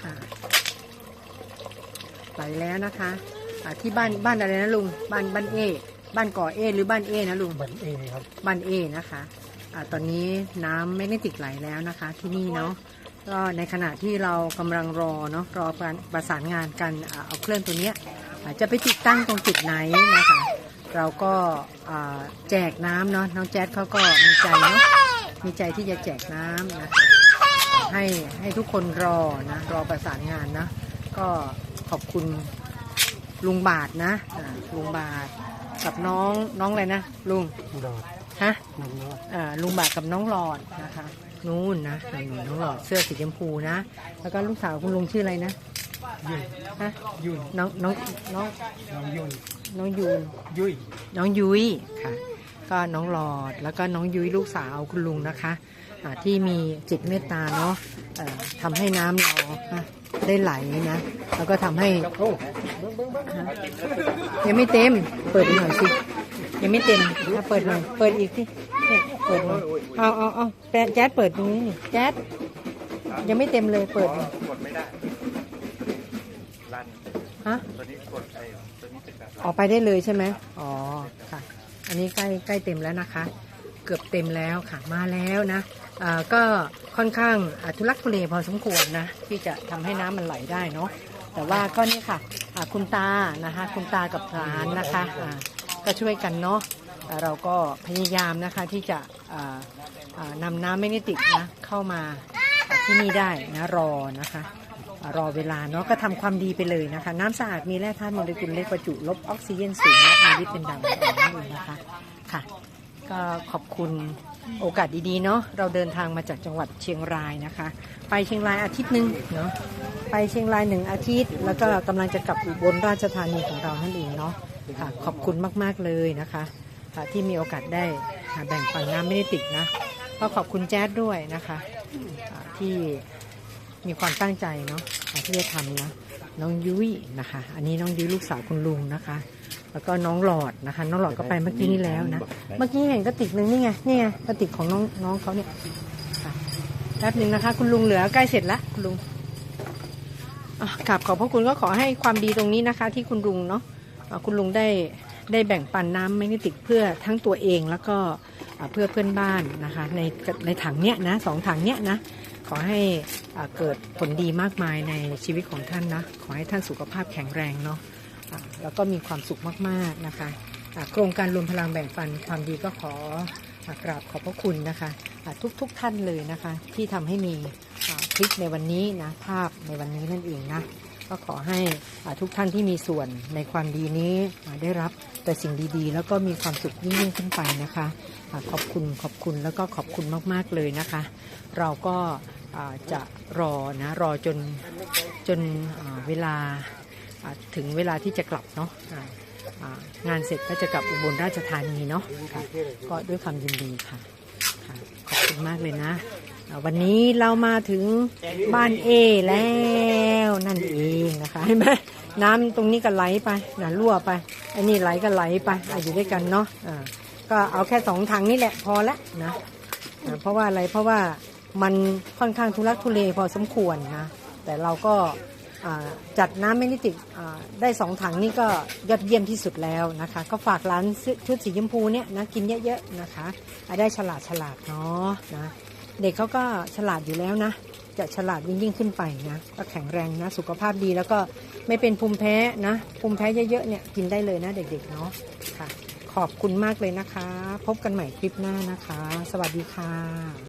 ค่ะ ไหลแล้วนะคะอ่าที่บ้านบ้านอะไรนะลุง บ้านบ้านเอ บ้านก่อเอ หรือบ้านเอนะลุง บันเองครับ บ้านเอนะคะอะตอนนี้น้ำไม่ได้ติดไหลแล้วนะคะ ที่นี่เนาะ ก็ในขณะที่เรากำลังรอเนาะรอการประสานงานกันอ่าเอาเครื่องตัวเนี้ยอ่าจะไปติดตั้งตรงจุดไหนนะคะ เราก็อ่าแจกน้ำเนาะน้องแจ๊ดเขาก็มีใจเนาะมีใจที่จะแจกน้ำนะคะ ให้ให้ทุกคนรอนะรอประสานงานนะ ก็ขอบคุณลุงบาทนะอ่าลุงบาทกับน้องน้องอะไรนะลุงดอดฮะน้ำนวดอ่าลุงบาทกับน้องหลอดนะคะนู่นนะนู่นน้องหลอดเสื้อสีชมพูนะ แล้วก็ลูกสาวคุณลุงชื่ออะไรนะยุ่ยฮะยุ่ยน้องน้องน้องน้องยุ่ยน้องยูนยุ่ยน้องยุ้ยค่ะ ก็น้องหลอดแล้วก็น้องยุ้ยลูกสาวคุณลุงนะคะอ่าที่มีจิตเมตตาเนาะเอ่อทำให้น้ำเราฮะได้ไหลนะแล้วก็ทำให้โอ้ฮะยังไม่เต็ม เปิดอีกหน่อยสิยังไม่เต็มถ้าเปิดหน่อยเปิดอีกสิเนี่ยเปิดหน่อยเอาเอาเอาแจ๊ดแจ๊ดเปิดตรงนี้นี่แจ๊ดยังไม่เต็มเลยเปิดหน่อยกดไม่ได้รันฮะตัวนี้กดไอ้ตัวนี้เป็นแบบออกไปได้เลยใช่ไหมอ๋อค่ะ อันนี้ใกล้ใกล้เต็มแล้วนะคะ เกือบเต็มแล้วค่ะมาแล้วนะก็ค่อนข้างทุลักทุเลพอสมควรนะที่จะทำให้น้ำมันไหลได้เนาะแต่ว่าก็นี่ค่ะคุณตานะคะ คุณตากับหลานนะคะก็ช่วยกันเนาะเราก็พยายามนะคะที่จะอ่าอ่านำน้ำไม่นิตินะเข้ามาที่นี่ได้นะรอนะคะ รอเวลาเนาะก็ทำความดีไปเลยนะคะ น้ำสะอาดมีแร่ธาตุโมเลกุลเล็กประจุลบออกซิเจนสูงและมีฤทธิ์เป็นด่างอ่อนนั่นเองนะคะค่ะ ก็ขอบคุณโอกาสดีๆเนาะเราเดินทางมาจากจังหวัดเชียงรายนะคะ ไปเชียงรายอาทิตย์หนึ่งเนาะไปเชียงรายหนึ่งอาทิตย์ แล้วก็กำลังจะกลับอุบลราชธานีของเรานั่นเองเนาะค่ะขอบคุณมากๆเลยนะคะค่ะที่มีโอกาสได้แบ่งปันน้ำไม่ได้ติดนะก็ขอบคุณแจ๊ดด้วยนะคะที่ มีความตั้งใจเนาะอ่าที่จะทำนะน้องยุ้ยนะคะ อันนี้น้องยุ้ยลูกสาวคุณลุงนะคะ แล้วก็น้องหลอดนะคะ น้องหลอดก็ไปเมื่อกี้นี้แล้วนะ เมื่อกี้เห็นกระติกหนึ่งนี่ไงนี่ไงกระติกของน้องน้องเขาเนี่ยค่ะแป๊บหนึ่งนะคะ คุณลุงเหลือใกล้เสร็จแล้วคุณลุงอะกราบขอบพระคุณก็ขอให้ความดีตรงนี้นะคะ ที่คุณลุงเนาะอะคุณลุงได้ได้แบ่งปันน้ำไม่ได้ติดเพื่อทั้งตัวเองแล้วก็อะเพื่อเพื่อนบ้านนะคะ ในในถังเนี้ยนะสองถังเนี้ยนะ ขอให้เกิดผลดีมากมายในชีวิตของท่านนะขอให้ท่านสุขภาพแข็งแรงเนาะะแล้วก็มีความสุขมากๆนะคะะโครงการรวมพลังแบ่งปันความดีก็ขออกราบขอบพระคุณนะคะะทุกๆทท่านเลยนะคะ ที่ทำให้มีคลิปในวันนี้นะภาพในวันนี้นั่นเองนะก็ขอให้ทุกท่านที่มีส่วนในความดีนี้ได้รับแต่สิ่งดีๆ แล้วก็มีความสุขยิ่งขึ้นไปนะคะอะขอบคุณขอบคุณแล้วก็ขอบคุณมากๆเลยนะคะ เราก็ จะรอนะรอจนจนเวลาถึงเวลาที่จะกลับเนาะงานเสร็จก็จะกลับอุบลราชธานีเนาะะก็ด้วยความยินดีค่ะคะขอบคุณมากเลยนะ วันนี้เรามาถึงบ้านเอแล้วนั่นเองนะคะเห็นไหมน้ำตรงนี้ก็ไหลไปนะรั่วไปไอ้นี่ไหลก็ไหลไปออยู่ด้วยกันเนาะก็เอาแค่สองถังนี่แหละพอละนะเพราะว่าอะไรเพราะว่า มันค่อนข้างทุลักทุเลพอสมควรนะแต่เราก็จัดน้ำไม่นิติอ่าได้สองถังนี่ก็ยอดเยี่ยมที่สุดแล้วนะคะ ก็ฝากร้านชุดสีชมพูเนี่ยนะกินเยอะๆนะคะได้ฉลาดฉลาดเนาะนะเด็กเขาก็ฉลาดอยู่แล้วนะ จะฉลาดยิ่งยิ่งขึ้นไปนะก็แข็งแรงนะสุขภาพดีแล้วก็ไม่เป็นภูมิแพ้นะภูมิแพ้เยอะๆเนี่ยกินได้เลยนะเด็กๆเนาะค่ะ ขอบคุณมากเลยนะคะ พบกันใหม่คลิปหน้านะคะ สวัสดีค่ะ